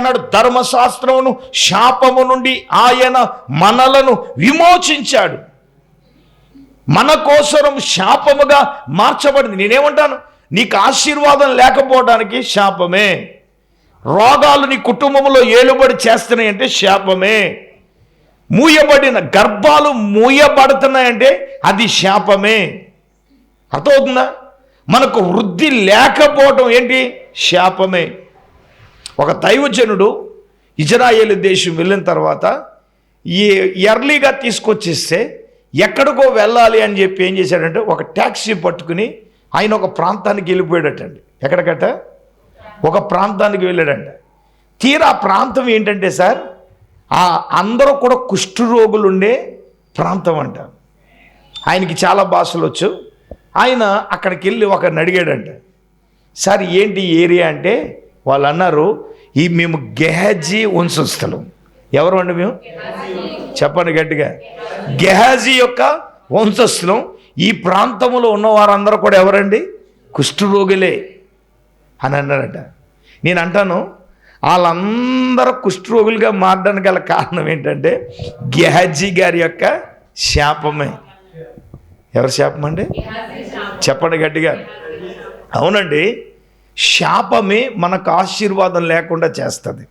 అన్నాడు ధర్మశాస్త్రమును శాపము నుండి ఆయన మనలను విమోచించాడు. మన కోసరం శాపముగా మార్చబడింది. నేనేమంటాను? నీకు ఆశీర్వాదం లేకపోవడానికి శాపమే. రోగాలు నీ కుటుంబంలో ఏలుబడి చేస్తున్నాయంటే శాపమే. మూయబడిన గర్భాలు మూయబడుతున్నాయంటే అది శాపమే. అర్థమవుతుందా? మనకు వృద్ధి లేకపోవటం ఏంటి? శాపమే. ఒక దైవజనుడు ఇజ్రాయేల్ దేశం వెళ్ళిన తర్వాత ఈ ఎర్లీగా తీసుకొచ్చేస్తే ఎక్కడికో వెళ్ళాలి అని చెప్పి ఏం చేశాడంటే ఒక ట్యాక్సీ పట్టుకుని ఆయన ఒక ప్రాంతానికి వెళ్ళిపోయాడటండి. ఎక్కడికట? ఒక ప్రాంతానికి వెళ్ళాడంట. తీరా ప్రాంతం ఏంటంటే సార్ ఆ అందరూ కూడా కుష్ఠరోగులు ఉండే ప్రాంతం అంట. ఆయనకి చాలా భాషలు వచ్చు. ఆయన అక్కడికి వెళ్ళి ఒకరిని అడిగాడంట. సార్ ఏంటి ఏరియా అంటే వాళ్ళు అన్నారు ఈ మేము గెహాజీ వంశస్థలం. ఎవరు అండి మేము? చెప్పండి గట్టిగా. గెహాజీ యొక్క వంశస్థలం ఈ ప్రాంతంలో ఉన్న వారందరూ కూడా ఎవరండి? కుష్ఠరోగులే అని అన్నారట. నేను అంటాను వాళ్ళందరూ కుష్ఠరోగులుగా మారడానికి గల కారణం ఏంటంటే గెహాజీ గారి యొక్క శాపమే. ఎవరి శాపం అండి చెప్పండి గట్టిగా. అవునండి శాపమే మనకు ఆశీర్వాదం లేకుండా చేస్తుంది.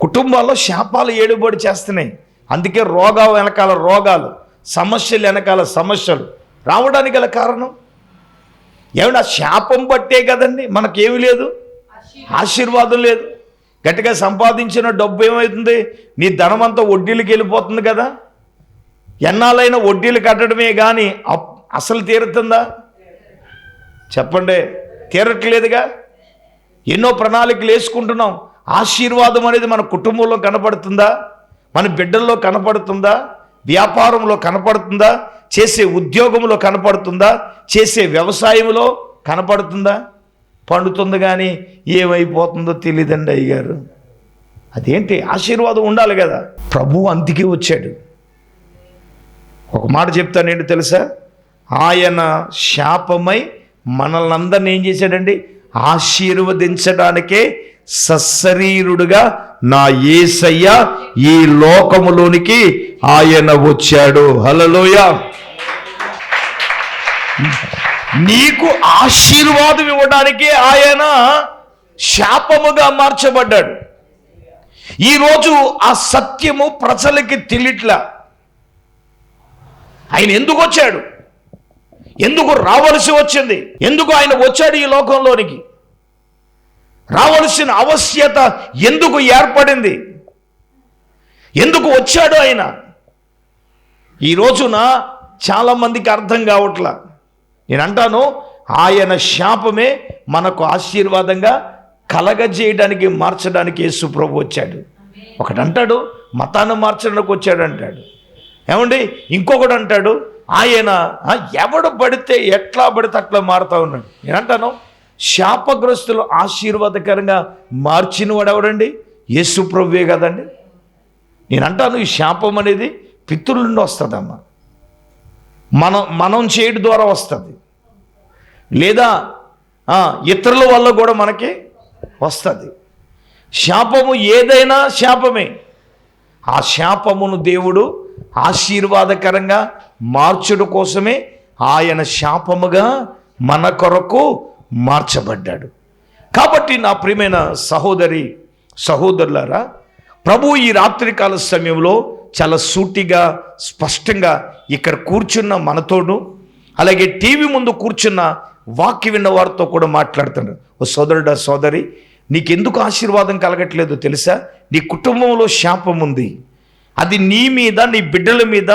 కుటుంబాల్లో శాపాలు ఏడుబడి చేస్తున్నాయి. అందుకే రోగాలు వెనకాల రోగాలు సమస్యలు వెనకాల సమస్యలు రావడానికి గల కారణం? ఏమన్నా శాపం బట్టే కదండి మనకేమి లేదు? ఆశీర్వాదం లేదు. గట్టిగా సంపాదించిన డబ్బు ఏమవుతుంది నీ ధనమంతా వడ్డీలకి వెళ్ళిపోతుంది కదా? ఎన్నాళ్ళైన వడ్డీలు కట్టడమే కానీ అప్- అసలు తీరుతుందా? చెప్పండి. తీరట్లేదుగా? ఎన్నో ప్రణాళికలు వేసుకుంటున్నాం. ఆశీర్వాదం అనేది మన కుటుంబంలో కనపడుతుందా? మన బిడ్డల్లో కనపడుతుందా? వ్యాపారంలో కనపడుతుందా? చేసే ఉద్యోగంలో కనపడుతుందా? చేసే వ్యవసాయంలో కనపడుతుందా? పండుతుంది కానీ ఏమైపోతుందో తెలియదండి అయ్యగారు. అదేంటి? ఆశీర్వాదం ఉండాలి కదా. ప్రభు అంతికి వచ్చాడు. ఒక మాట చెప్తాను తెలుసా? ఆయన శాపమై మనల్ని అందరిని ఏం చేశాడండి? ఆశీర్వదించడానికే సశరీరుడుగా నా ఏసయ్య ఈ లోకములోనికి ఆయన వచ్చాడు. హలలోయ నీకు ఆశీర్వాదం ఇవ్వడానికే ఆయన శాపముగా మార్చబడ్డాడు. ఈరోజు ఆ సత్యము ప్రజలకి తెలియట్లా. ఆయన ఎందుకు వచ్చాడు? ఎందుకు రావలసి వచ్చింది? ఎందుకు ఆయన వచ్చాడు ఈ లోకంలోనికి? రావలసిన అవశ్యత ఎందుకు ఏర్పడింది? ఎందుకు వచ్చాడు ఆయన? ఈ రోజున చాలామందికి అర్థం కావట్లా. నేను అంటాను ఆయన శాపమే మనకు ఆశీర్వాదంగా కలగజేయడానికి మార్చడానికి యేసు ప్రభు వచ్చాడు. ఒకడు అంటాడు మతాన్ని మార్చడానికి వచ్చాడు అంటాడు ఏమండి? ఇంకొకడు అంటాడు ఆయన ఎవడు పడితే ఎట్లా పడితే అట్లా మారుతా ఉన్నాడు. నేను శాపగ్రస్తులు ఆశీర్వాదకరంగా మార్చిన వాడు ఎవడండి? యేసు ప్రభువే కదండి. నేను అంటాను ఈ శాపం అనేది పితృల నుండి వస్తుందమ్మా. మనం మనం చేయడం ద్వారా వస్తుంది. లేదా ఇతరుల వల్ల కూడా మనకి వస్తుంది. శాపము ఏదైనా శాపమే. ఆ శాపమును దేవుడు ఆశీర్వాదకరంగా మార్చుడు కోసమే ఆయన శాపముగా మన కొరకు మార్చబడ్డాడు. కాబట్టి నా ప్రియమైన సహోదరి సహోదరులారా ప్రభు ఈ రాత్రికాల సమయంలో చాలా సూటిగా స్పష్టంగా ఇక్కడ కూర్చున్న మనతోడు అలాగే టీవీ ముందు కూర్చున్న వాక్య విన్న వారితో కూడా మాట్లాడుతున్నాడు. ఓ సోదరుడా సోదరి నీకెందుకు ఆశీర్వాదం కలగట్లేదు తెలుసా? నీ కుటుంబంలో శాపం ఉంది అది నీ మీద నీ బిడ్డల మీద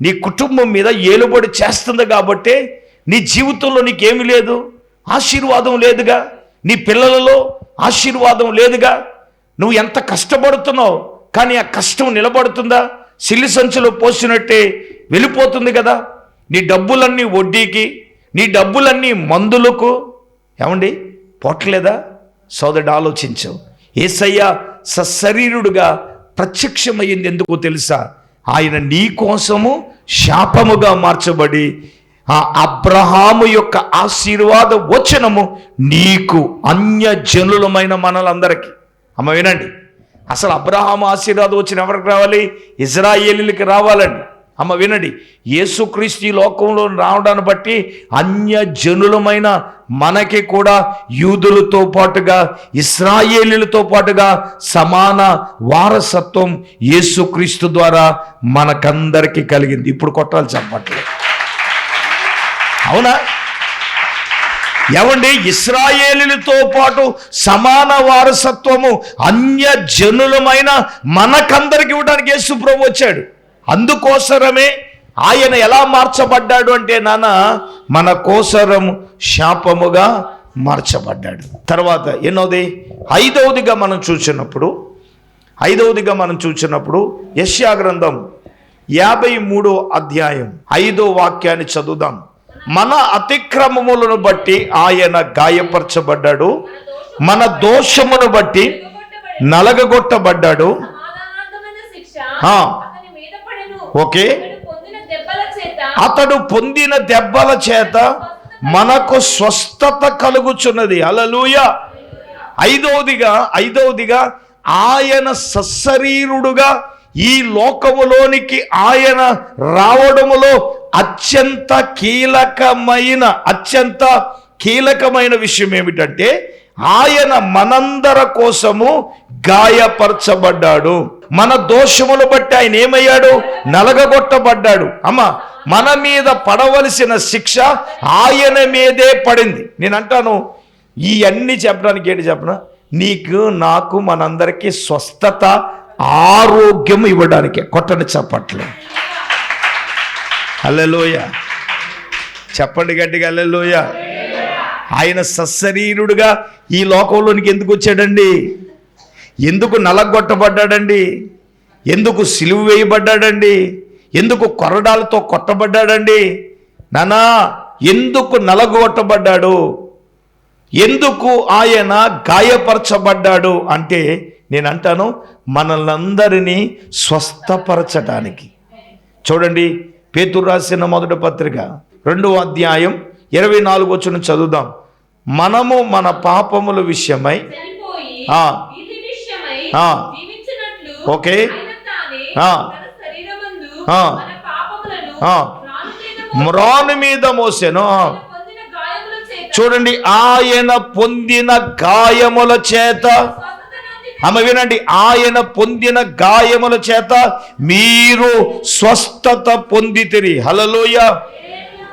నీ కుటుంబం మీద ఏలుబడి చేస్తుంది కాబట్టే నీ జీవితంలో నీకేమి లేదు ఆశీర్వాదం లేదుగా. నీ పిల్లలలో ఆశీర్వాదం లేదుగా. నువ్వు ఎంత కష్టపడుతున్నావు కానీ ఆ కష్టం నిలబడుతుందా? సిల్లి సంచులో పోసినట్టే వెళ్ళిపోతుంది కదా. నీ డబ్బులన్నీ వడ్డీకి నీ డబ్బులన్నీ మందులకు. ఏమండి? పోట్లేదా? సోదరుడు ఆలోచించు. ఏసయ్య సశరీరుడుగా ప్రత్యక్షమయ్యింది ఎందుకో తెలుసా? ఆయన నీ కోసము శాపముగా మార్చబడి ఆ అబ్రహాము యొక్క ఆశీర్వాద వచనము నీకు అన్య జనులమైన మనలందరికీ. అమ్మ వినండి. అసలు అబ్రహాము ఆశీర్వాదం వచ్చిన ఎవరికి రావాలి? ఇజ్రాయేలీలకి రావాలండి. అమ్మ వినండి. యేసుక్రీస్తు ఈ లోకంలో రావడాన్ని బట్టి అన్య జనులమైన మనకి కూడా యూదులతో పాటుగా ఇస్రాయేలీలతో పాటుగా సమాన వారసత్వం యేసుక్రీస్తు ద్వారా మనకందరికీ కలిగింది. ఇప్పుడు కొట్టాలి చెప్పట్లేదు అవునా? ఏమండి? ఇస్రాయేలీలతో పాటు సమాన వారసత్వము అన్య జనులమైన మనకందరికి ఇవ్వడానికి యేసు ప్రభు వచ్చాడు. అందుకోసరమే ఆయన ఎలా మార్చబడ్డాడు అంటే నాన్న మన కోసరం శాపముగా మార్చబడ్డాడు. తర్వాత ఎన్నోది? ఐదవదిగా మనం చూసినప్పుడు ఐదవదిగా మనం చూసినప్పుడు యశ్యా గ్రంథం యాభై మూడో అధ్యాయం ఐదో వాక్యాన్ని చదువుదాం. మన అతిక్రమములను బట్టి ఆయన గాయపరచబడ్డాడు మన దోషమును బట్టి నలగగొట్టబడ్డాడు సమాధానార్థమైన శిక్ష ఆ. అతని మీద పడెను. ఓకే? అతడు పొందిన దెబ్బల చేత మనకు స్వస్థత కలుగుచున్నది. అలలుయ ఐదవదిగా ఐదవదిగా ఆయన సశరీరుడుగా ఈ లోకములోనికి ఆయన రావడములో అత్యంత కీలకమైన అత్యంత కీలకమైన విషయం ఏమిటంటే ఆయన మనందర కోసము గాయపరచబడ్డాడు. మన దోషములు బట్టి ఆయన ఏమయ్యాడు? నలగగొట్టబడ్డాడు. అమ్మ మన మీద పడవలసిన శిక్ష ఆయన మీదే పడింది. నేను అంటాను ఇవన్నీ చెప్పడానికి ఏంటి చెప్పనా? నీకు నాకు మనందరికీ స్వస్థత ఆరోగ్యం ఇవ్వడానికి. కొట్టని చెప్పట్లు. అల్లెలోయ చెప్పండి గట్టిగా అల్లెలోయ ఆయన సశరీరుడుగా ఈ లోకంలోనికి ఎందుకు వచ్చాడండి? ఎందుకు నలగొట్టబడ్డాడండి? ఎందుకు సిలువు వేయబడ్డాడండి? ఎందుకు కొరడాలతో కొట్టబడ్డాడండి? నానా ఎందుకు నలగొట్టబడ్డాడు? ఎందుకు ఆయన గాయపరచబడ్డాడు? అంటే నేను అంటాను మనలందరినీ స్వస్థపరచటానికి చూడండి పేతురు రాసిన మొదటి పత్రిక రెండవ అధ్యాయం ఇరవై నాలుగు వచ్చిన చదువుదాం. మనము మన పాపముల విషయమై ఓకే. మ్రాను మీద మోసెను. చూడండి ఆయన పొందిన గాయముల చేత. ఆమె వినండి ఆయన పొందిన గాయముల చేత మీరు స్వస్థత పొందితిరి. హలలోయ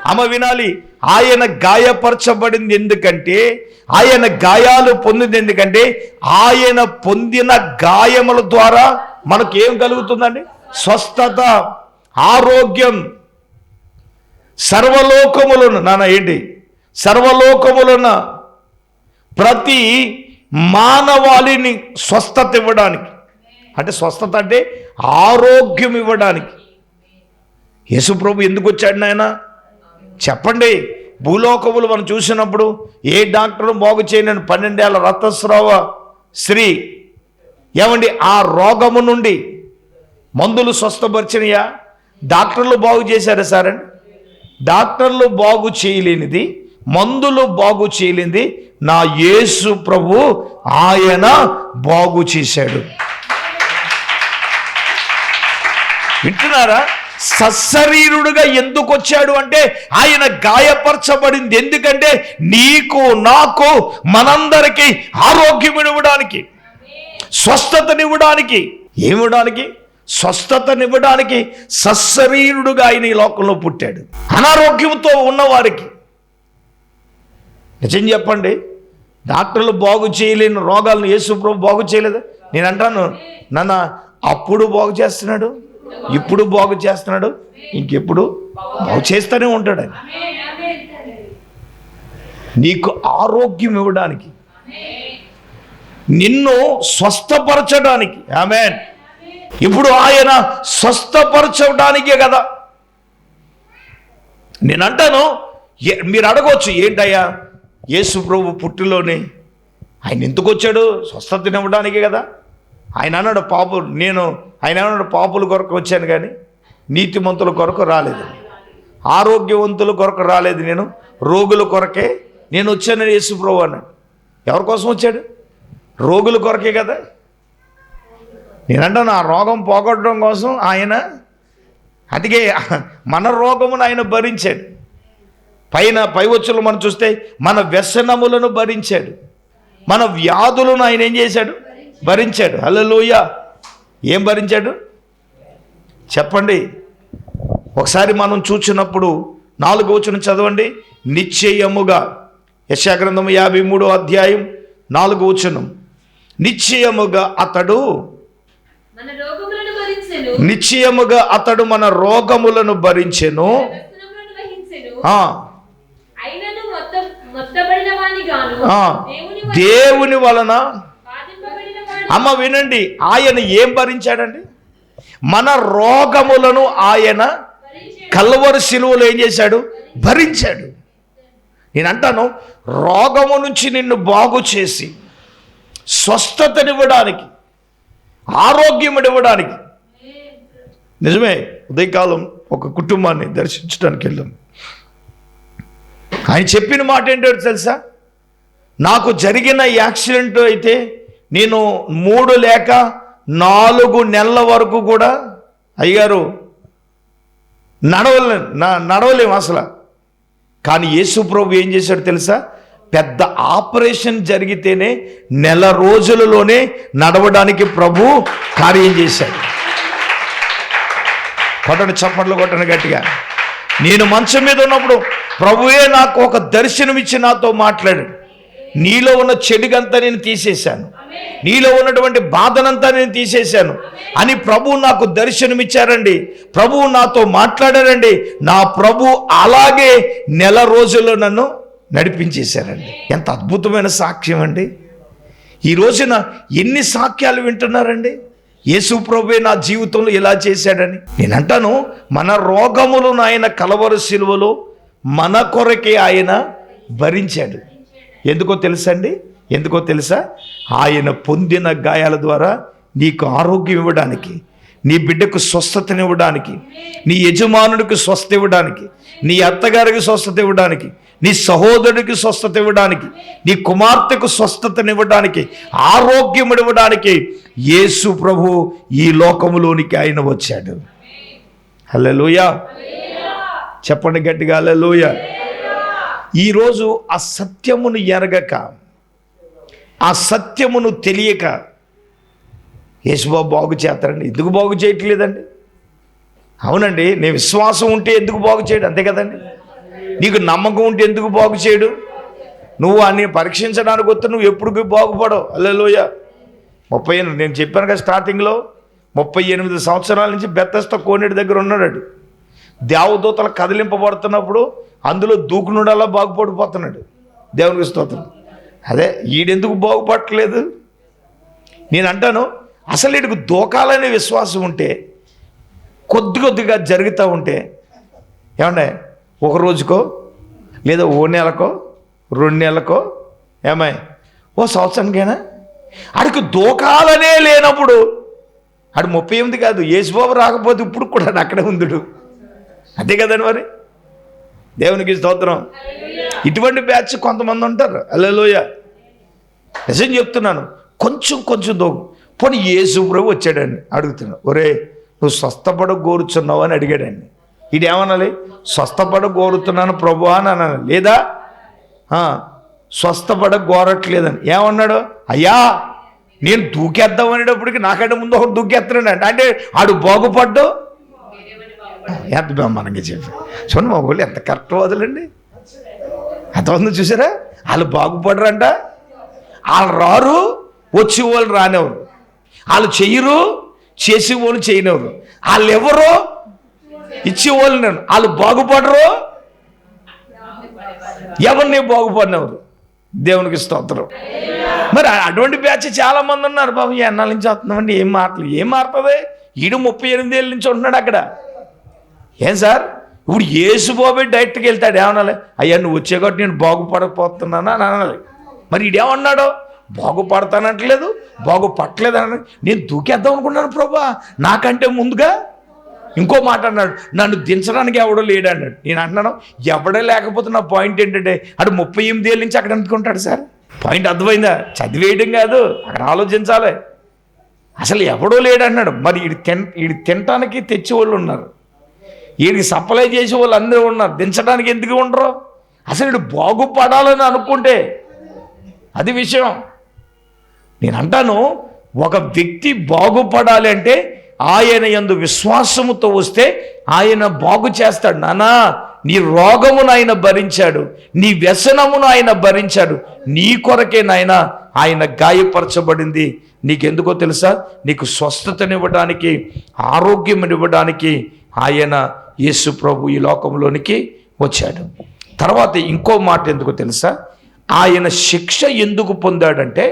ఆమె వినాలి ఆయన గాయపరచబడింది ఎందుకంటే ఆయన గాయాలు పొందింది ఎందుకంటే ఆయన పొందిన గాయముల ద్వారా మనకు ఏం కలుగుతుందండి? స్వస్థత ఆరోగ్యం. సర్వలోకములను నాన్న ఏంటి? సర్వలోకములున్న ప్రతి మానవాళిని స్వస్థత ఇవ్వడానికి. అంటే స్వస్థత అంటే ఆరోగ్యం ఇవ్వడానికి. యేసుప్రభు ఎందుకు వచ్చాడు నాయన? చెప్పండి. భూలోకములు మనం చూసినప్పుడు ఏ డాక్టరు బాగు చేయలేని పన్నెండేళ్ళ రక్తస్రావ స్త్రీ? ఏమండి ఆ రోగము నుండి మందులు స్వస్థపరిచినయా? డాక్టర్లు బాగు చేశారా సార్? డాక్టర్లు బాగు చేయలేనిది మందులు బాగు చేయలేనిది నా యేసు ప్రభు ఆయన బాగు చేశాడు. వింటున్నారా? సశరీరుడుగా ఎందుకు వచ్చాడు అంటే ఆయన గాయపరచబడింది. ఎందుకంటే నీకు నాకు మనందరికీ ఆరోగ్యం ఇవ్వడానికి స్వస్థతనివ్వడానికి ఏమివ్వడానికి? స్వస్థతనివ్వడానికి సశరీరుడుగా ఆయన ఈ లోకంలో పుట్టాడు. అనారోగ్యంతో ఉన్నవారికి. నిజం చెప్పండి. డాక్టర్లు బాగు చేయలేని రోగాలను యేసుప్రభు బాగు చేయలేదా? నేను అంటాను నన్న అప్పుడు బాగు చేస్తున్నాడు? ఇప్పుడు బాగు చేస్తున్నాడు? ఇంకెప్పుడు బాగు చేస్తూనే ఉంటాడు ఆయన. నీకు ఆరోగ్యం ఇవ్వడానికి నిన్ను స్వస్థపరచడానికి ఆమె ఇప్పుడు ఆయన స్వస్థపరచడానికే కదా. నేను అంటాను ఏ- మీరు అడగవచ్చు ఏంటయ్యా యేసు ప్రభు పుట్టిలోనే ఆయన ఎందుకు వచ్చాడు? స్వస్థత ఇవ్వడానికే కదా. ఆయన అన్నాడు పాపు నేను ఆయన అన్నాడు పాపుల కొరకు వచ్చాను కానీ నీతిమంతుల కొరకు రాలేదు. ఆరోగ్యవంతుల కొరకు రాలేదు నేను. రోగుల కొరకే నేను వచ్చానని యేసు ప్రభు అన్నాడు. ఎవరి కోసం వచ్చాడు? రోగుల కొరకే కదా. నేనంటాను ఆ రోగం పోగొట్టడం కోసం ఆయన అందుకే మన రోగమును ఆయన భరించాడు. పైన పైవచ్చులు మనం చూస్తే మన వ్యసనములను భరించాడు. మన వ్యాధులను ఆయన ఏం చేశాడు? భరించాడు. హల్లెలూయ. ఏం భరించాడు? చెప్పండి. ఒకసారి మనం చూచినప్పుడు నాలుగు వచ్చిన చదవండి. నిశ్చయముగా. యశాగ్రంథము యాభై మూడో అధ్యాయం నాలుగు వచనం. నిశ్చయముగా అతడు నిశ్చయముగా అతడు మన రోగములను భరించెను. దేవుని వలన అమ్మ వినండి ఆయన ఏం భరించాడండి? మన రోగములను ఆయన కల్వరు శిలువలు ఏం చేశాడు? భరించాడు. నేను అంటాను రోగము నుంచి నిన్ను బాగు చేసి స్వస్థతనివ్వడానికి ఆరోగ్యమునివ్వడానికి నిజమే ఉదయకాలం ఒక కుటుంబాన్ని దర్శించడానికి వెళ్ళాం. ఆయన చెప్పిన మాట ఏంటో తెలుసా? నాకు జరిగిన యాక్సిడెంట్ అయితే నేను మూడు లేక నాలుగు నెలల వరకు కూడా అయ్యారు నడవలే నా- నడవలేము అసలు. కానీ యేసు ప్రభు ఏం చేశాడు తెలుసా? పెద్ద ఆపరేషన్ జరిగితేనే నెల రోజులలోనే నడవడానికి ప్రభు కార్యం చేశాడు. కొట్టను చప్పట్లు కొట్టను గట్టిగా. నేను మంచం మీద ఉన్నప్పుడు ప్రభువే నాకు ఒక దర్శనం ఇచ్చి నాతో మాట్లాడాడు. నీలో ఉన్న చెడుగంతా నేను తీసేశాను. నీలో ఉన్నటువంటి బాధనంతా నేను తీసేశాను. అని ప్రభువు నాకు దర్శనం ఇచ్చారండి ప్రభువు నాతో మాట్లాడారండి. నా ప్రభు అలాగే నెల రోజుల్లో నన్ను నడిపించేశారండి. ఎంత అద్భుతమైన సాక్ష్యం అండి. ఈ రోజున ఎన్ని సాక్ష్యాలు వింటున్నారండి? యేసు ప్రభువే నా జీవితంలో ఇలా చేశాడని. నేను అంటాను మన రోగములను ఆయన కలవరు శిలువలో మన కొరకే ఆయన భరించాడు. ఎందుకో తెలుసండి? ఎందుకో తెలుసా? ఆయన పొందిన గాయాల ద్వారా నీకు ఆరోగ్యం ఇవ్వడానికి నీ బిడ్డకు స్వస్థతనివ్వడానికి నీ యజమానుడికి స్వస్థత ఇవ్వడానికి నీ అత్తగారికి స్వస్థత ఇవ్వడానికి నీ సహోదరుడికి స్వస్థత ఇవ్వడానికి నీ కుమార్తెకు స్వస్థతనివ్వడానికి ఆరోగ్యం ఇవ్వడానికి యేసు ప్రభు ఈ లోకములోనికి ఆయన వచ్చాడు. హల్లెలూయా. చెప్పండి గట్టిగా హల్లెలూయ. ఈరోజు ఆ సత్యమును ఎరగక ఆ సత్యమును తెలియక యేసుబాబు బాగు చేస్తారండి. ఎందుకు బాగు చేయట్లేదండి? అవునండి నేను విశ్వాసం ఉంటే ఎందుకు బాగు చేయడు? అంతే కదండి. నీకు నమ్మకం ఉంటే ఎందుకు బాగు చేయడు? నువ్వు అన్ని పరీక్షించడానికి వస్తే నువ్వు ఎప్పుడు బాగుపడవు. అల్లెలోయ ముప్పై ఎనిమిది నేను చెప్పాను కదా స్టార్టింగ్లో ముప్పై ఎనిమిది సంవత్సరాల నుంచి బెత్తస్త కోనేటి దగ్గర ఉన్నాడు దేవదూతలు కదిలింపబడుతున్నప్పుడు అందులో దూకునుడల్లా బాగుపడిపోతున్నాడు దేవునికి స్తోత్రం. అదే ఈడెందుకు బాగుపడట్లేదు? నేను అంటాను అసలు వీడికి దూకాలనే విశ్వాసం ఉంటే కొద్ది కొద్దిగా జరుగుతూ ఉంటే ఏమండే ఒక రోజుకో లేదా ఓ నెలకో రెండు నెలలకో ఏమై ఓ సంవత్సరానికైనా అడికి దూకాలనే లేనప్పుడు అడు ముప్పై ఎనిమిది కాదు యేసుబాబు రాకపోతే ఇప్పుడు కూడా అక్కడే ఉందుడు అంతే కదండి మరి? దేవునికి స్తోత్రం. ఇటువంటి బ్యాచ్ కొంతమంది ఉంటారు. అల్లెలోయ నిజం చెప్తున్నాను. కొంచెం కొంచెం దూకు. పోనీ యేసు ప్రభు వచ్చాడండి. అడుగుతున్నాను ఒరే నువ్వు స్వస్థపడ కోరుచున్నావు అని అడిగాడండి. ఇది ఏమనాలి స్వస్థపడ కోరుతున్నాను ప్రభు అని అనాలి లేదా? స్వస్థపడ కోరట్లేదని ఏమన్నాడు? అయ్యా నేను దూకేద్దాం అనేటప్పటికి నాకంటే ముందు ఒకటి దూకేస్తున్నాడు అంటే అంటే ఆడు బాగుపడ్డు? ఎంత మనకి చెప్పి. చూడండి మా వాళ్ళు ఎంత కరెక్ట్ వదలండి. ఎంతమంది చూసారా? వాళ్ళు బాగుపడరంట. వాళ్ళు రారు వచ్చే వాళ్ళు రానివ్వరు. వాళ్ళు చెయ్యరు చేసే వాళ్ళు చేయనివ్వరు. వాళ్ళు ఎవరు? ఇచ్చేవాళ్ళు నేను. వాళ్ళు బాగుపడరు ఎవరిని బాగుపడినవరు దేవునికి స్తోత్రం. మరి అటువంటి బ్యాచ్ చాలా మంది ఉన్నారు బాబు ఎన్నాళ్ళ నుంచి వస్తున్నామండి. ఏం మాటలు? ఏం మారుతుంది? ఈడు ముప్పై ఎనిమిది ఏళ్ళ నుంచి ఉంటున్నాడు అక్కడ. ఏం సార్? ఇప్పుడు యేసు బాబే డైరెక్ట్కి వెళ్తాడు ఏమనాలి? అయ్యా నువ్వు వచ్చే కాబట్టి నేను బాగుపడకపోతున్నానా? అని అనాలి. మరి ఈడేమన్నాడు? బాగుపడతానట్లేదు బాగుపట్టలేదు అని నేను దూకేద్దాం అనుకున్నాను ప్రభా. నాకంటే ముందుగా ఇంకో మాట అన్నాడు. నన్ను దించడానికి ఎవడో లేడు అన్నాడు నేను అంటున్నాను ఎవడో లేకపోతే నా పాయింట్ ఏంటంటే అటు ముప్పై ఎనిమిది ఏళ్ళ నుంచి అక్కడ అనుకుంటాడు సార్. పాయింట్ అర్థమైందా? చదివేయడం కాదు అక్కడ ఆలోచించాలి. అసలు ఎవడో లేడు అన్నాడు మరి ఈడు తిన్ ఈడు తినటానికి తెచ్చేవాళ్ళు ఉన్నారు. వీడికి సప్లై చేసే వాళ్ళు అందరూ ఉన్నారు. దించడానికి ఎందుకు ఉండరు? అసలు వీడు బాగుపడాలని అనుకుంటే అది విషయం. నేను అంటాను ఒక వ్యక్తి బాగుపడాలి అంటే ఆయన ఎందు విశ్వాసముతో వస్తే ఆయన బాగు చేస్తాడు. నానా నీ రోగమును ఆయన భరించాడు. నీ వ్యసనమును ఆయన భరించాడు. నీ కొరకే నాయన ఆయన గాయపరచబడింది. నీకెందుకో తెలుసా? నీకు స్వస్థతనివ్వడానికి ఆరోగ్యమునివ్వడానికి ఆయన యేసు ప్రభు ఈ లోకంలోనికి వచ్చాడు. తర్వాత ఇంకో మాట ఎందుకు తెలుసా? ఆయన శిక్ష ఎందుకు పొందాడంటే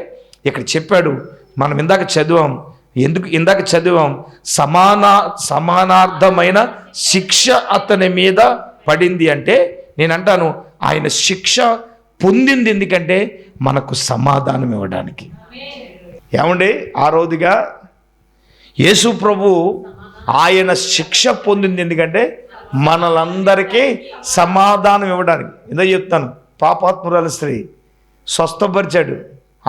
ఇక్కడ చెప్పాడు మనం ఇందాక చదివాం ఎందుకు ఇందాక చదివాం సమాన సమానార్థమైన శిక్ష అతని మీద పడింది అంటే నేను అంటాను ఆయన శిక్ష పొందింది ఎందుకంటే మనకు సమాధానం ఇవ్వడానికి. ఏమండి? ఆ రోజుగా యేసు ప్రభు ఆయన శిక్ష పొందింది ఎందుకంటే మనలందరికీ సమాధానం ఇవ్వడానికి. ఏదో చెప్తాను. పాపాత్మురాల స్త్రీ స్వస్థపరిచాడు.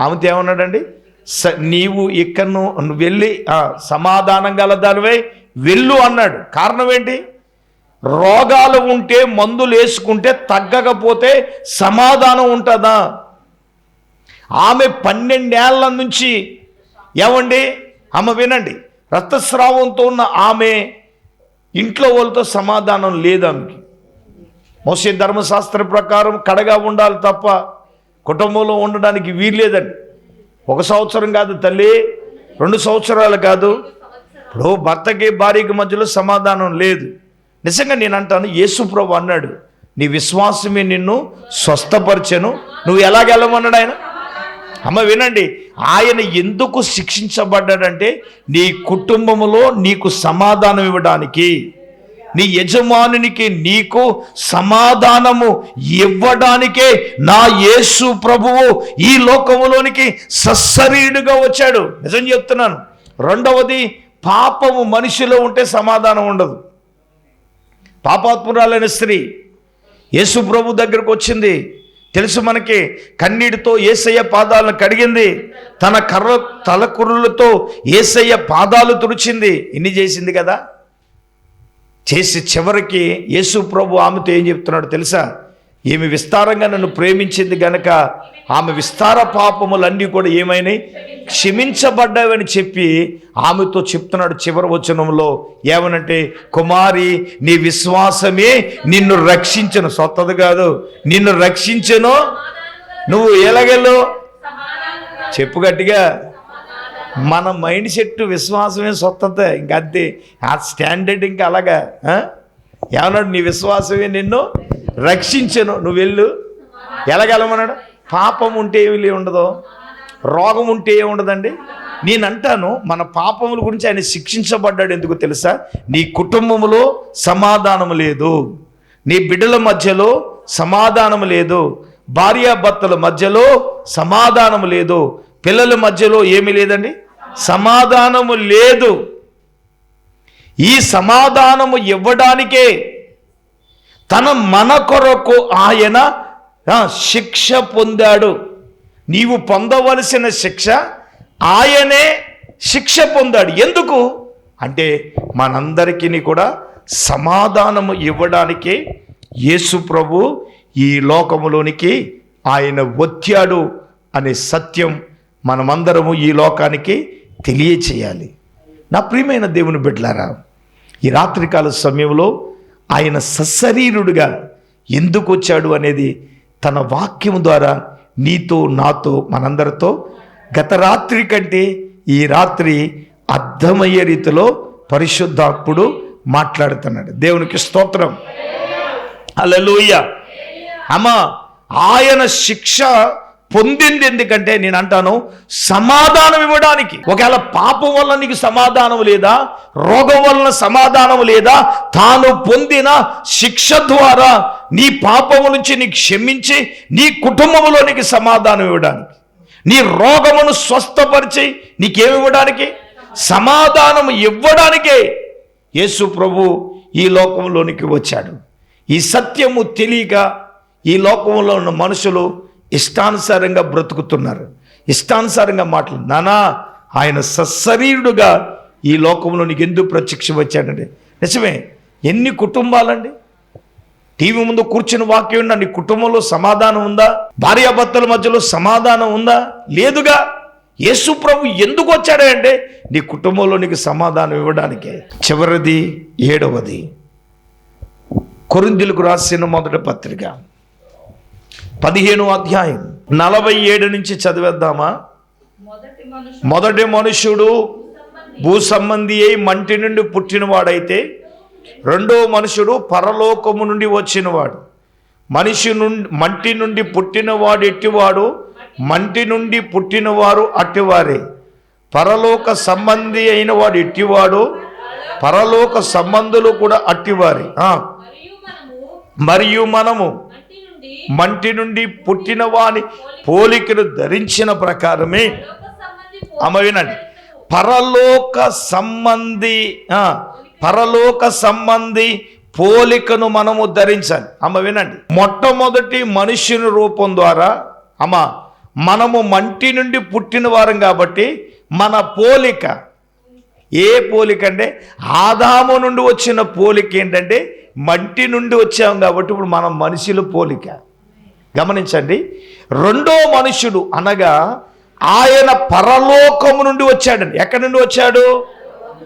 ఆమెతో ఏమన్నాడండి? స నీవు ఇక్కడను నువ్వు వెళ్ళి సమాధానం గల దానివై వెళ్ళు అన్నాడు. కారణం ఏంటి? రోగాలు ఉంటే మందులు వేసుకుంటే తగ్గకపోతే సమాధానం ఉంటుందా? ఆమె పన్నెండేళ్ళ నుంచి ఏమండి? ఆమె వినండి. రక్తస్రావంతో ఉన్న ఆమె ఇంట్లో వాళ్ళతో సమాధానం లేదు ఆమెకి. మోసే ధర్మశాస్త్ర ప్రకారం కడగా ఉండాలి తప్ప కుటుంబంలో ఉండడానికి వీల్లేదండి ఒక సంవత్సరం కాదు తల్లి రెండు సంవత్సరాలు కాదు. ఇప్పుడు భర్తకి భార్యకి మధ్యలో సమాధానం లేదు. నిజంగా నేను అంటాను యేసుప్రభు అన్నాడు నీ విశ్వాసమే నిన్ను స్వస్థపరిచాను. నువ్వు ఎలాగెళ్ళమన్నాడు ఆయన? అమ్మ వినండి. ఆయన ఎందుకు శిక్షించబడ్డాడంటే నీ కుటుంబంలో నీకు సమాధానం ఇవ్వడానికి. నీ యజమానునికి నీకు సమాధానము ఇవ్వడానికే నా యేసు ప్రభువు ఈ లోకములోనికి సస్సరీడుగా వచ్చాడు. నిజం చెప్తున్నాను. రెండవది పాపము మనిషిలో ఉంటే సమాధానం ఉండదు. పాపాత్మురాలైన స్త్రీ యేసు ప్రభు దగ్గరకు వచ్చింది. తెలుసు మనకి కన్నీటితో ఏసయ్య పాదాలను కడిగింది. తన కర్ర తలకురులతో ఏసయ్య పాదాలు తుడిచింది. ఇన్ని చేసింది కదా? చేసి చివరికి యేసు ప్రభు ఆమెతో ఏం చెప్తున్నాడు తెలుసా? ఈమె విస్తారంగా నన్ను ప్రేమించింది గనక ఆమె విస్తార పాపములన్నీ కూడా ఏమైనాయి? క్షమించబడ్డావని చెప్పి ఆమెతో చెప్తున్నాడు చివరి వచనంలో ఏమనంటే కుమారి నీ విశ్వాసమే నిన్ను రక్షించను. సొత్తది కాదు నిన్ను రక్షించను. నువ్వు ఎలాగెళ్ళు? చెప్పు గట్టిగా. మన మైండ్ సెట్ విశ్వాసమే స్వస్థత ఇంకా అంతే. ఆ స్టాండర్డ్ ఇంకా అలాగా ఏమన్నాడు నీ విశ్వాసమే నిన్ను రక్షించను. నువ్వు వెళ్ళు. ఎలాగలమన్నాడు పాపం ఉంటే ఏమి ఉండదు. రోగం ఉంటే ఏమి ఉండదండి. నేను అంటాను మన పాపముల గురించి ఆయన శిక్షించబడ్డాడు ఎందుకు తెలుసా? నీ కుటుంబములో సమాధానం లేదు. నీ బిడ్డల మధ్యలో సమాధానం లేదు. భార్యాభర్తల మధ్యలో సమాధానం లేదు. పిల్లల మధ్యలో ఏమీ లేదండి. సమాధానము లేదు. ఈ సమాధానము ఇవ్వడానికే తన మన కొరకు ఆయన శిక్ష పొందాడు. నీవు పొందవలసిన శిక్ష ఆయనే శిక్ష పొందాడు. ఎందుకు? అంటే మనందరికీ కూడా సమాధానము ఇవ్వడానికి యేసు ప్రభు ఈ లోకములోనికి ఆయన వచ్చాడు అనే సత్యం మనమందరము ఈ లోకానికి తెలియచేయాలి. నా ప్రియమైన దేవుని బిడ్డలారా ఈ రాత్రికాల సమయంలో ఆయన సశరీరుడుగా ఎందుకు వచ్చాడు అనేది తన వాక్యం ద్వారా నీతో నాతో మనందరితో గత రాత్రి కంటే ఈ రాత్రి అర్థమయ్యే రీతిలో పరిశుద్ధాత్ముడు మాట్లాడుతున్నాడు. దేవునికి స్తోత్రం. హల్లెలూయ అమ్మా ఆయన శిక్ష పొందింది ఎందుకంటే నేను అంటాను సమాధానం ఇవ్వడానికి. ఒకవేళ పాపం వల్ల నీకు సమాధానం లేదా రోగం వలన సమాధానం లేదా తాను పొందిన శిక్ష ద్వారా నీ పాపము నుంచి నీకు క్షమించి నీ కుటుంబంలో నీకు సమాధానం ఇవ్వడానికి. నీ రోగమును స్వస్థపరిచి నీకేమి ఇవ్వడానికి? సమాధానం ఇవ్వడానికే యేసు ప్రభు ఈ లోకంలోనికి వచ్చాడు. ఈ సత్యము తెలియక ఈ లోకంలో ఉన్న మనుషులు ఇష్టానుసారంగా బ్రతుకుతున్నారు. ఇష్టానుసారంగా మాటలు. నానా ఆయన సశరీరుడుగా ఈ లోకంలో నీకు ఎందుకు ప్రత్యక్షం వచ్చాడండి నిజమే ఎన్ని కుటుంబాలండి? టీవీ ముందు కూర్చుని వాక్యం ఉన్నా నీ కుటుంబంలో సమాధానం ఉందా? భార్యాభర్తల మధ్యలో సమాధానం ఉందా? లేదుగా. యేసు ప్రభు ఎందుకు వచ్చాడే అంటే నీ కుటుంబంలో నీకు సమాధానం ఇవ్వడానికే. చివరిది ఏడవది. కొరిందులకు రాసిన మొదటి పత్రిక. పదిహేను అధ్యాయం. నలభై ఏడు నుంచి చదివేద్దామా? మొదటి మనుషుడు భూ సంబంధి అయి మంటి నుండి పుట్టినవాడైతే రెండో మనుషుడు పరలోకము నుండి వచ్చినవాడు. మనిషి నుండి మంటి నుండి పుట్టినవాడు ఎట్టివాడు? మంటి నుండి పుట్టినవారు అట్టివారే. పరలోక సంబంధి అయిన వాడు ఎట్టివాడు? పరలోక సంబంధులు కూడా అట్టివారే. మరియు మనము మరియు మనము మట్టి నుండి మంటి నుండి పుట్టిన వాని పోలికను ధరించిన ప్రకారమే అమ్మ వినండి పరలోక సంబంధి పరలోక సంబంధి పోలికను మనము ధరించాలి. అమ్మ వినండి మొట్టమొదటి మనుషుని రూపం ద్వారా అమ్మ మనము మంటి నుండి పుట్టిన వారం కాబట్టి మన పోలిక ఏ పోలిక అంటే ఆదాము నుండి వచ్చిన పోలిక ఏంటంటే మంటి నుండి వచ్చాం కాబట్టి ఇప్పుడు మనం మనుషుల పోలిక. గమనించండి. రెండో మనుషుడు అనగా ఆయన పరలోకము నుండి వచ్చాడండి. ఎక్కడి నుండి వచ్చాడు?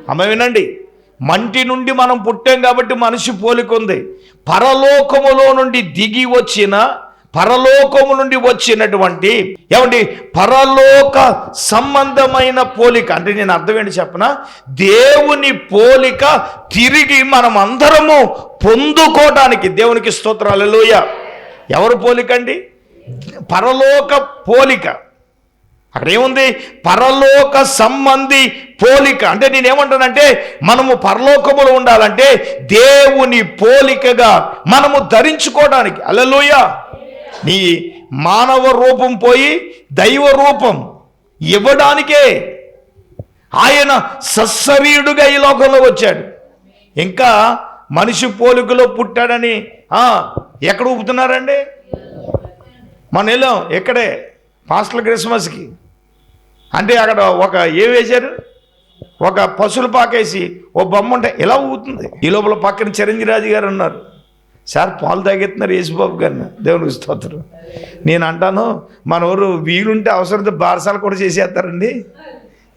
అమ్మ వినండి. మంటి నుండి మనం పుట్టాం కాబట్టి మనిషి పోలిక ఉంది. పరలోకములో నుండి దిగి వచ్చిన పరలోకము నుండి వచ్చినటువంటి ఏమండి? పరలోక సంబంధమైన పోలిక. అంటే నేను అర్థం ఏంటి చెప్పనా? దేవుని పోలిక తిరిగి మనం అందరము పొందుకోవటానికి దేవునికి స్తోత్రాలు. ఎవరు పోలిక అండి? పరలోక పోలిక. అక్కడ ఏముంది పరలోక సంబంధి పోలిక. అంటే నేనేమంటానంటే మనము పరలోకములో ఉండాలంటే దేవుని పోలికగా మనము ధరించుకోవడానికి అలలోయ నీ మానవ రూపం పోయి దైవ రూపం ఇవ్వడానికే ఆయన సశరీరుడుగా ఈ లోకంలో వచ్చాడు. ఇంకా మనిషి పోలికలో పుట్టాడని ఎక్కడ ఊపుతున్నారండి? మన వెళ్ళాం ఎక్కడే పాస్టల్ క్రిస్మస్కి. అంటే అక్కడ ఒక ఏ వేశారు? ఒక పశువుల పాకేసి ఓ బొమ్మ ఉంటే ఎలా ఊగుతుంది ఈ లోపల పక్కన చిరంజీరాజు గారు ఉన్నారు. సార్ పాలు తాగెత్తున్నారు యేసుబాబు గారిని. దేవునికి స్తోత్రం. నేను అంటాను మన ఊరు వీలుంటే అవసరంతో బారసాలు కూడా చేసేస్తారండి.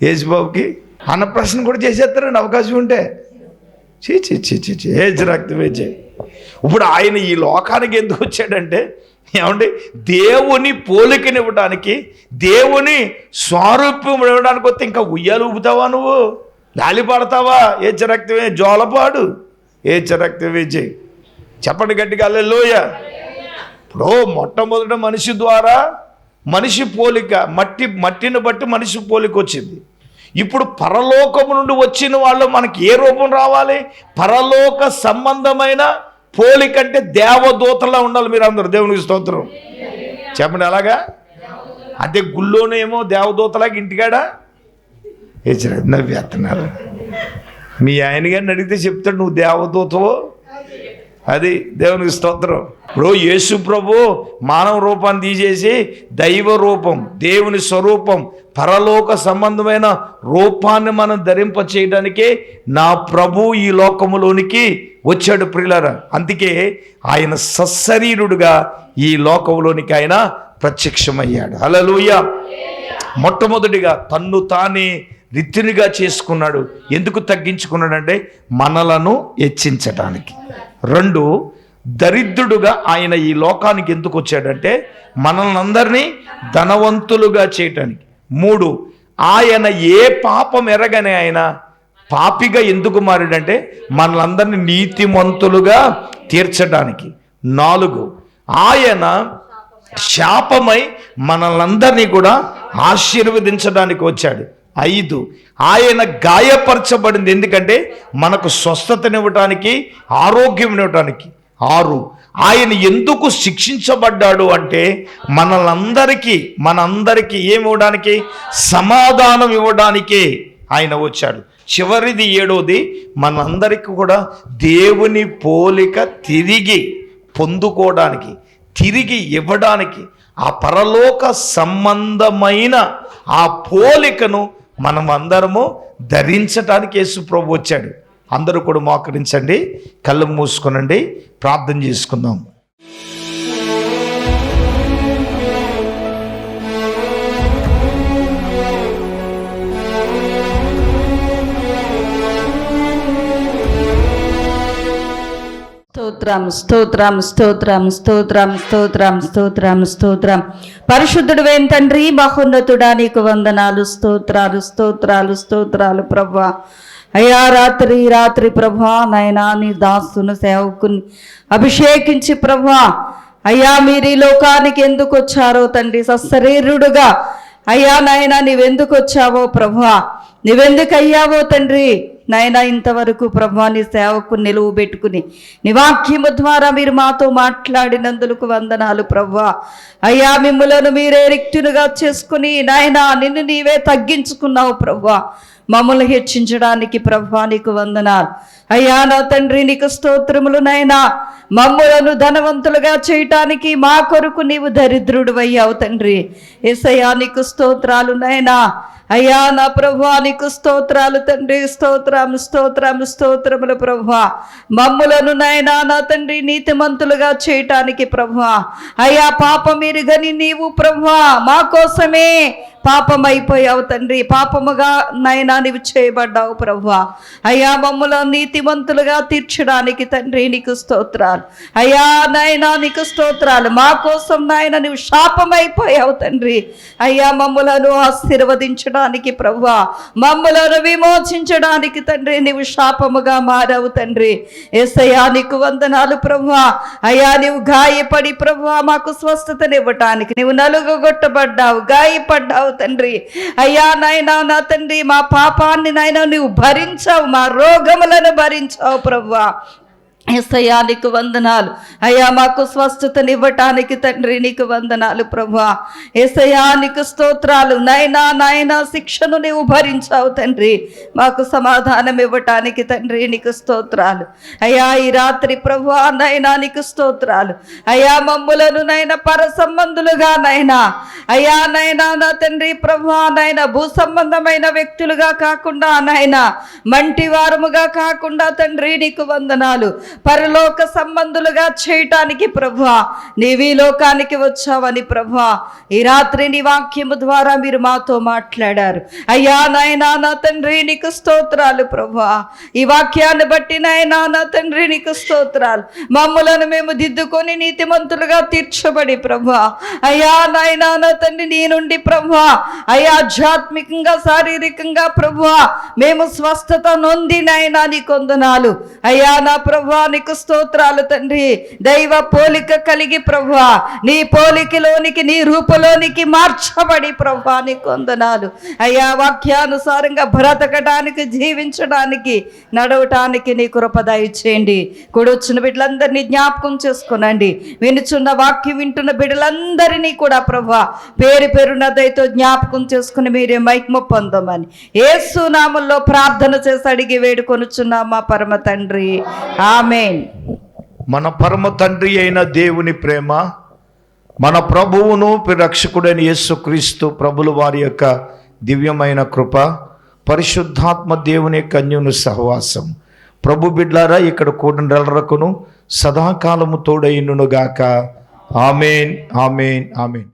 యేసుబాబుకి అన్నప్రశ్న కూడా చేసేస్తారండి అవకాశం ఉంటే. చీ చీ చీ చీ చీ ఏజ్ రక్తమేజే ఇప్పుడు ఆయన ఈ లోకానికి ఎందుకు వచ్చాడంటే ఏమండి దేవుని పోలికనివ్వడానికి దేవుని స్వారూప్యం ఇవ్వడానికి వస్తే ఇంకా ఉయ్యాలు ఊపుతావా నువ్వు? గాలి పడతావా? ఏచ జోలపాడు. ఏ రక్తమే చేయి చెప్పండి గట్టిగా లోయ ఇప్పుడు మొట్టమొదట మనిషి ద్వారా మనిషి పోలిక మట్టి మట్టిని బట్టి మనిషి పోలిక వచ్చింది. ఇప్పుడు పరలోకము నుండి వచ్చిన వాళ్ళు మనకి ఏ రూపం రావాలి? పరలోక సంబంధమైన పోలిక అంటే దేవదూతలా ఉండాలి మీరు అందరూ దేవునికి స్తోత్రం. చెప్పండి ఎలాగా అదే గుళ్ళోనేమో దేవదూతలాగా ఇంటికాడా? హెచ్చర నవ్వేస్తున్నారు మీ ఆయన గారిని అడిగితే చెప్తాడు నువ్వు దేవదూతవో అది దేవునికి స్తోత్రం. ఇప్పుడు యేసు ప్రభు మానవ రూపాన్ని తీసేసి దైవ రూపం దేవుని స్వరూపం పరలోక సంబంధమైన రూపాన్ని మనం ధరింప చేయడానికి నా ప్రభు ఈ లోకములోనికి వచ్చాడు ప్రియులారా. అందుకే ఆయన సశరీరుడుగా ఈ లోకంలోనికి ఆయన ప్రత్యక్షమయ్యాడు. హలలుయ మొట్టమొదటిగా తన్ను తానే రిత్తినిగా చేసుకున్నాడు. ఎందుకు తగ్గించుకున్నాడంటే మనలను హెచ్చించటానికి. రెండు దరిద్రుడుగా ఆయన ఈ లోకానికి ఎందుకు వచ్చాడంటే మనల్ని అందరినీ ధనవంతులుగా చేయటానికి. మూడు ఆయన ఏ పాపం ఎరగని ఆయన పాపిగా ఎందుకు మారాడంటే మనలందరినీ నీతిమంతులుగా తీర్చడానికి నాలుగు ఆయన శాపమై మనల్నందరినీ కూడా ఆశీర్వదించడానికి వచ్చాడు. ఐదు. ఆయన గాయపరచబడింది ఎందుకంటే మనకు స్వస్థతనివ్వటానికి ఆరోగ్యం ఆరు. ఆయన ఎందుకు శిక్షించబడ్డాడు అంటే మనలందరికీ మనందరికీ ఏమి ఇవ్వడానికి సమాధానం ఇవ్వడానికే ఆయన వచ్చాడు. చివరిది ఏడోది మనందరికీ కూడా దేవుని పోలిక తిరిగి పొందుకోవడానికి తిరిగి ఇవ్వడానికి ఆ పరలోక సంబంధమైన ఆ పోలికను మనం అందరము ధరించటానికి యేసు ప్రభు వచ్చాడు. అందరూ కూడా మోకరించండి కళ్ళు మూసుకునండి ప్రార్థన చేసుకుందాం. స్తోత్రం స్తోత్రం స్తోత్రం స్తోత్రం స్తోత్రం స్తోత్రం స్తోత్రం. పరిశుద్ధుడు తండ్రి మహోన్నతుడా నీకు వందనాలు స్తోత్రాలు స్తోత్రాలు స్తోత్రాలు ప్రభా. అయ్యా రాత్రి రాత్రి ప్రభా నైనా నీ దాసును సేవకుని అభిషేకించి ప్రభా. అయ్యా మీరు ఈ లోకానికి ఎందుకు వచ్చారో తండ్రి సశరీరుడుగా. అయ్యా నాయనా నీవెందుకు వచ్చావో ప్రభా. నువ్వెందుకు అయ్యావో తండ్రి. నాయన ఇంతవరకు ప్రభా నీ సేవకు నిలువు పెట్టుకుని నివాక్యము ద్వారా మీరు మాతో మాట్లాడినందుకు వందనాలు ప్రవ్వా అయ్యా మిమ్ములను మీరే రిక్తునుగా చేసుకుని నాయన నిన్ను నీవే తగ్గించుకున్నావు ప్రవ్వా మమ్మల్ని హెచ్చించడానికి ప్రభా నీకు వందనాలు. అయ్యా నా తండ్రి నీకు స్తోత్రములు నైనా మమ్ములను ధనవంతులుగా చేయటానికి మా కొరకు నీవు దరిద్రుడు అయ్యావు తండ్రి. ఏసయ్యా నీకు స్తోత్రాలు నైనా అయ్యా నా ప్రభా నీకు స్తోత్రాలు తండ్రి. స్తోత్రం స్తోత్రం స్తోత్రములు ప్రభా మమ్ములను నాయనా నా తండ్రి నీతిమంతులుగా చేయటానికి ప్రభా అయ్యా పాపం ఎరుగని నీవు ప్రభా మా కోసమే పాపమైపోయావు తండ్రి. పాపముగా నైనా నీవు చేయబడ్డావు ప్రభా అయ్యా మమ్మలను నీతిమంతులుగా తీర్చడానికి తండ్రి నీకు స్తోత్రాలు. అయ్యా నాయనా నీకు స్తోత్రాలు. మా కోసం నాయన నీవు శాపమైపోయావు తండ్రి. అయ్యా మమ్మలను ఆశీర్వదించడానికి ప్రభా మమ్మలను విమోచించడానికి తండ్రి నువ్వు శాపముగా మారావు తండ్రి. ఏసయ్యా నీకు వందనాలు ప్రభా అయ్యా నీవు గాయపడి ప్రభా మాకు స్వస్థతనివ్వటానికి. నువ్వు నలుగుగొట్టబడ్డావు గాయపడ్డావు తండ్రి. అయ్యా నాయనా నా తండ్రి మా పాపాన్ని నాయన నువ్వు భరించావు మా రోగములను భరించావు ప్రవ్వా ఎస్ఐయా నీకు వందనాలు. అయ్యా మాకు స్వస్థతనివ్వటానికి తండ్రి నీకు వందనాలు ప్రభా ఎస్ఐయా నీకు స్తోత్రాలు. నాయనా నాయనా శిక్షను నీవు భరించావు తండ్రి. మాకు సమాధానం ఇవ్వటానికి తండ్రి నీకు స్తోత్రాలు. అయ్యా ఈ రాత్రి ప్రభా నైనా నీకు స్తోత్రాలు. అయ్యా మమ్ములను నైనా పర సంబంధులుగా నైనా అయ్యా నైనా నా తండ్రి ప్రభా నైనా భూ సంబంధమైన వ్యక్తులుగా కాకుండా నైనా మంటి వారముగా కాకుండా తండ్రి నీకు వందనాలు. పరలోక సంబంధులుగా చేయటానికి ప్రభా నీవీ లోకానికి వచ్చావని ప్రభా ఈ రాత్రి నీ వాక్యము ద్వారా మీరు మాతో మాట్లాడారు. అయ్యా నాయనా నా తండ్రి నీకు స్తోత్రాలు ప్రభా ఈ వాక్యాన్ని బట్టి నాయనా నా తండ్రి నీకు స్తోత్రాలు. మమ్ములను మేము దిద్దుకొని నీతిమంతులుగా తీర్చబడి ప్రభు అయ్యా నాయనా నా తండ్రి నీ నుండి ప్రభా అయ్యా ఆధ్యాత్మికంగా శారీరకంగా ప్రభు మేము స్వస్థత నొంది నాయనా నీ కొందనాలు అయ్యా నా ప్రభా నీకు స్తోత్రాలు తండ్రి. దైవ పోలిక కలిగి ప్రభా నీ పోలికలోనికి నీ రూపలోనికి మార్చబడి ప్రభా నీకు వందనాలు. అయ్యా వాక్యానుసారంగా బ్రతకడానికి జీవించడానికి నడవటానికి నీ కృప దయచేయండి. కూడొచ్చిన బిడ్డలందరినీ జ్ఞాపకం చేసుకునండి. వినుచున్న వాక్యం వింటున్న బిడ్డలందరినీ కూడా ప్రభా పేరు పేరున దయతో జ్ఞాపకం చేసుకుని మీరే మైక్మ పొందమని. ఏసు ప్రార్థన చేసి అడిగి వేడుకొనుచున్నామా పరమ తండ్రి. ఆమె ఆమెన్. మన పరమ తండ్రి అయిన దేవుని ప్రేమ మన ప్రభువును రక్షకుడైన యేసుక్రీస్తు ప్రభుల వారి యొక్క దివ్యమైన కృప పరిశుద్ధాత్మ దేవుని యొక్క అన్యుని సహవాసం. ప్రభు బిడ్లారా ఇక్కడ కూడినరకును సదాకాలము తోడైనుగాక ఆమెన్ ఆమెన్ ఆమెన్.